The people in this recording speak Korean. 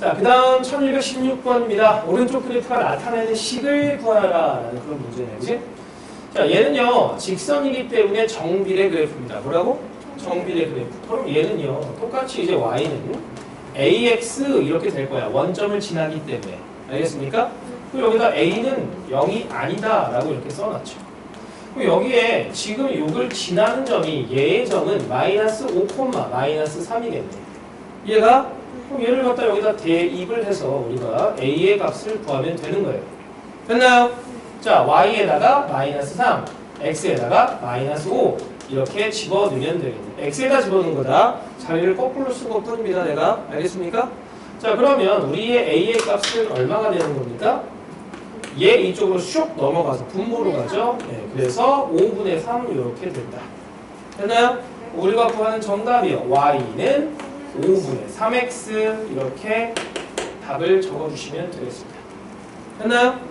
자, 그 다음 1116번입니다. 오른쪽 그래프가 나타내는 식을 구하라 라는 그런 문제네요. 그지? 자, 얘는요, 직선이기 때문에 정비례 그래프입니다. 뭐라고? 정비례 그래프. 그럼 얘는요, 똑같이 이제 y는 ax 이렇게 될 거야. 원점을 지나기 때문에. 알겠습니까? 그리고 여기다 a는 0이 아니다 라고 이렇게 써놨죠. 그리고 여기에 지금 6을 지나는 점이 얘의 점은 마이너스 5, 마이너스 3이겠네. 얘가 그럼 얘를 갖다 여기다 대입을 해서 우리가 a의 값을 구하면 되는 거예요. 됐나요? 자, y에다가 마이너스 3, x에다가 마이너스 5 이렇게 집어넣으면 되겠네. x에다 집어넣은 거다. 자리를 거꾸로 쓴 것뿐입니다. 내가 알겠습니까? 자, 그러면 우리의 a의 값은 얼마가 되는 겁니까? 얘 이쪽으로 슉 넘어가서 분모로 가죠. 네, 그래서 5분의 3 이렇게 된다. 됐나요? 우리가 구하는 정답이요. y는 5분의 3x 이렇게 답을 적어주시면 되겠습니다. 됐나요?